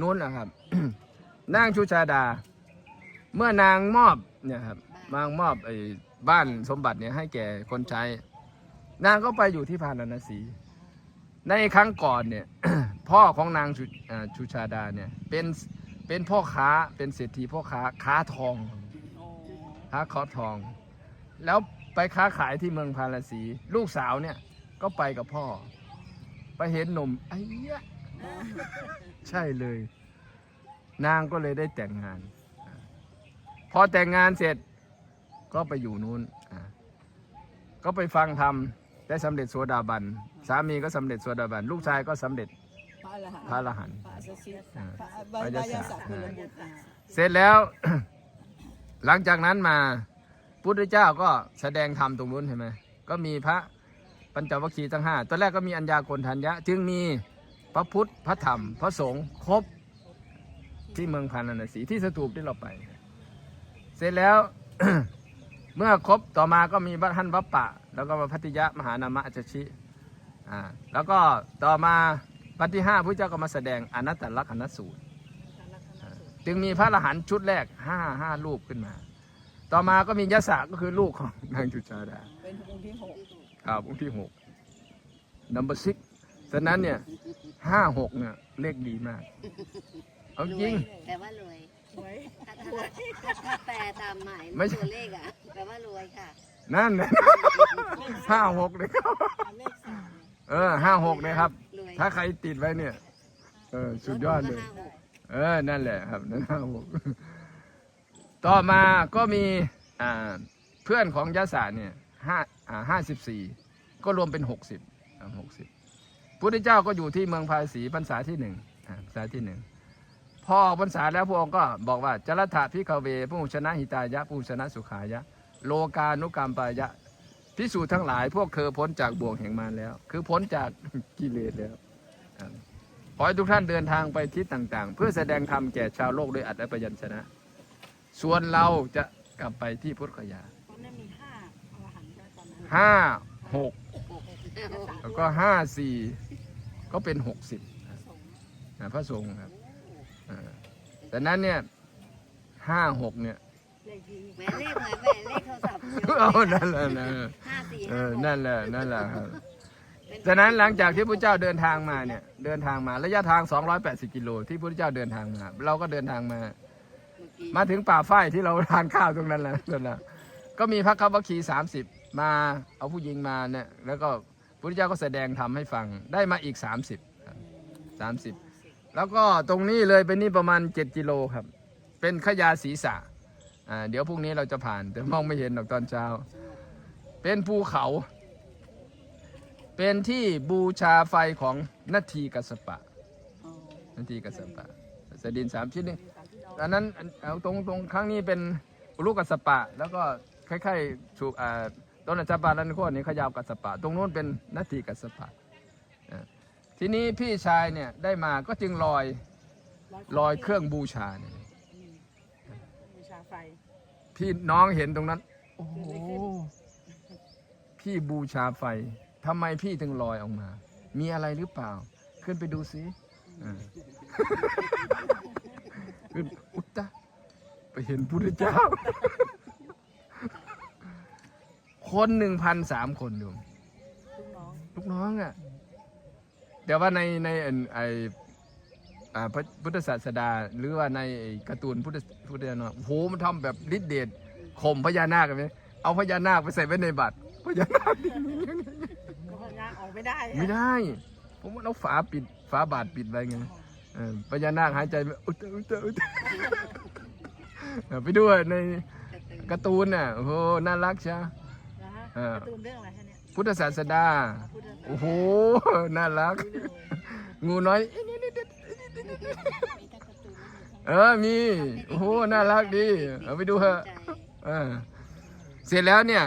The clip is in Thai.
นู้นนะครับ นางชูชาดา เมื่อนางมอบเนี่ยครับมางมอบไอ้บ้านสมบัติเนี่ยให้แก่คนใช้ นางก็ไปอยู่ที่พาราณสี ในครั้งก่อนเนี่ย พ่อของนางชูอ่าชูชาดาเนี่ย เป็นเป็นพ่อค้าเป็นเศรษฐีพ่อค้าค้าทองค้าคอทอง แล้วไปค้าขายที่เมืองพาราสี ลูกสาวเนี่ยก็ไปกับพ่อ ไปเห็นหนุ่มไอ้เหี้ยะ ใช่เลย นางก็เลยได้แต่งงานอ่าพอแต่งงานเสร็จก็ไปอยู่นู้นอ่าก็ไปฟังธรรมได้สำเร็จโสดาบัน สามีก็สำเร็จโสดาบัน ลูกชายก็สำเร็จพระอรหันต์พระอรหันต์พระสัสสิอ่าพระบายาศักดิ์คือลบุตรอ่าเสร็จแล้ว หลังจากนั้นมาพุทธเจ้าก็แสดงธรรมตรงนู้นใช่ไหมก็มีพระปัญจวัคคีย์ทั้งห้าตอนแรกก็มีอัญญาโกณทัญญะ จึงมี พระพุทธ พระธรรม พระสงฆ์ครบ ที่เมืองพาราณสีที่สถูปที่เราไป เสร็จแล้ว เมื่อครบต่อมาก็มีพระท่านวัปปะ แล้วก็พระพัทติยะมหานามะอัจฉชิอ่าแล้วก็ต่อมาปัที่ห้าพระเจ้าก็มาแสดงอนัตตลักษณสูตร จึงมีพระอรหันต์ชุดแรกห้าห้ารูปขึ้นมา ต่อมาก็มียศะก็คือลูกของนางจุชาดาเป็นองค์ที่หกครับองค์ที่หก number six ฉะนั้นเนี่ย ห้าหกเนี่ย เลขดีมาก เอาจริง แปลว่ารวยไว้ถ้าถ้าถ้าแปลตามหมายไม่ใช่ ตัวเลขอะแปลว่ารวยค่ะนั่นนะห้าหกเลยครับเลขสามเออห้าหกเลยครับ รวยถ้าใครติดไว้เนี่ย เออ สุดยอดเลย รถก็ห้าหกเออ นั่นแหละครับนั่นห้าหกต่อมาก็มีอ่าเพื่อนของยะสาเนี่ยห้าอ่าห้าสิบสี่ก็รวมเป็นหกสิบหกสิบ พุทธเจ้าก็อยู่ที่เมืองภาษีพรรษาที่หนึ่งอ่าพรรษาที่หนึ่งพอออกพรรษาแล้วพระองค์ก็บอกว่าจรัตถะพิกเว ผู้ชนะหิตายะ ผู้ชนะสุขายะ โลกานุกรรมปายะพิสูจน์ทั้งหลาย พวกเธอพ้นจากบ่วงแห่งมารแล้ว คือพ้นจากกิเลสแล้วอ่าขอให้ทุกท่านเดินทางไปทิศต่างๆ เพื่อแสดงธรรมแก่ชาวโลกด้วยอัตถพยัญชนะ ส่วนเราจะกลับไปที่พุทธคยาตอนนั้นมีห้าอรหันต์ใช่ไหมตอนนั้นห้าหกยะสะแล้วก็ห้าสี่ ก็เป็นหกสิบสงฆ์พระสงฆ์ครับอ่าแต่นั้นเนี่ยห้าหกเนี่ยเลขที่แหมเลขเหมือนแหมเลขโทรศัพท์เอานั่นแหละนะห้าสี่เอห้าอหกนั่นแหละนั่นแหละครับเป็นฉะนั้นหลังจากที่พระเจ้าเดินทางมาเนี่ยเดินทางมาระยะทาง 280 กิโลที่พระเจ้าเดินทางมาเราก็เดินทางมาเมื่อกี้มาถึงป่าฝ้ายที่เราทานข้าวตรงนั้นแหละนั่นแหละก็มีพระคับวัคคีสามสิบมาเอาผู้หญิงมาเนี่ยแล้วก็ พระเจ้าก็แสดงธรรมให้ฟังได้มาอีก 30 30 แล้วก็ตรงนี้เลยเป็นนี่ประมาณ 7 กิโลครับ เป็นขยาศีรษะอ่าเดี๋ยวพรุ่งนี้เราจะผ่านแต่มองไม่เห็นหรอกตอนเช้า เป็นภูเขา เป็นที่บูชาไฟของนาทีกัสปะนาทีกัสปะสดินสามชิ้นนี่อันนั้นเอาตรงตรงครั้งนี้เป็นลุกัสสปะ แล้วก็คล้ายๆถูกอ่า ต้นอัจฉปาลันโคนี่ขยาวกัสสปะ ตรงนู้นเป็นนาทีกัสสปะอ่าทีนี้พี่ชายเนี่ยได้มาก็จึงลอยลอยเครื่องบูชาเนี่ยอืมบูชาไฟพี่น้องเห็นตรงนั้น โอ้โหพี่บูชาไฟทำไมพี่ถึงลอยออกมา มีอะไรหรือเปล่า ขึ้นไปดูสิอ่าขึ้นอุตตะไปเห็นพุทธเจ้า คนหนึ่งพันสามคนดูลูกน้องลูกน้องอะ่ะแต่ว่าในในไอ้ไออ่าพระพุทธศาสดา หรือว่าในไอ้การ์ตูนพุทธพุทธนาโอ้โหมันทำแบบฤทธิเดชข่มพญานาคกันไหมเอาพญานาคไปใส่ไว้ในบัตรพญานาคก็พยางออกไม่ได้อะไม่ได้ผมว่าเอาฝาปิดฝาบาทปิดไว้ไงเออพญานาคหายใจไม่อุตตะอุตตะอุตตะเออไปดูในการ์ตูนน่ะโอ้โหน่ารักใช่นะฮะ เออ การ์ตูนเรื่องอะไรคะเนี่ยพุทธศาสดา พูดเรื่องโอ้โห น่ารักงูน้อยเออ มี โอ้โห น่ารักดี เอาไปดูเถอะ เออ เสร็จแล้วเนี่ย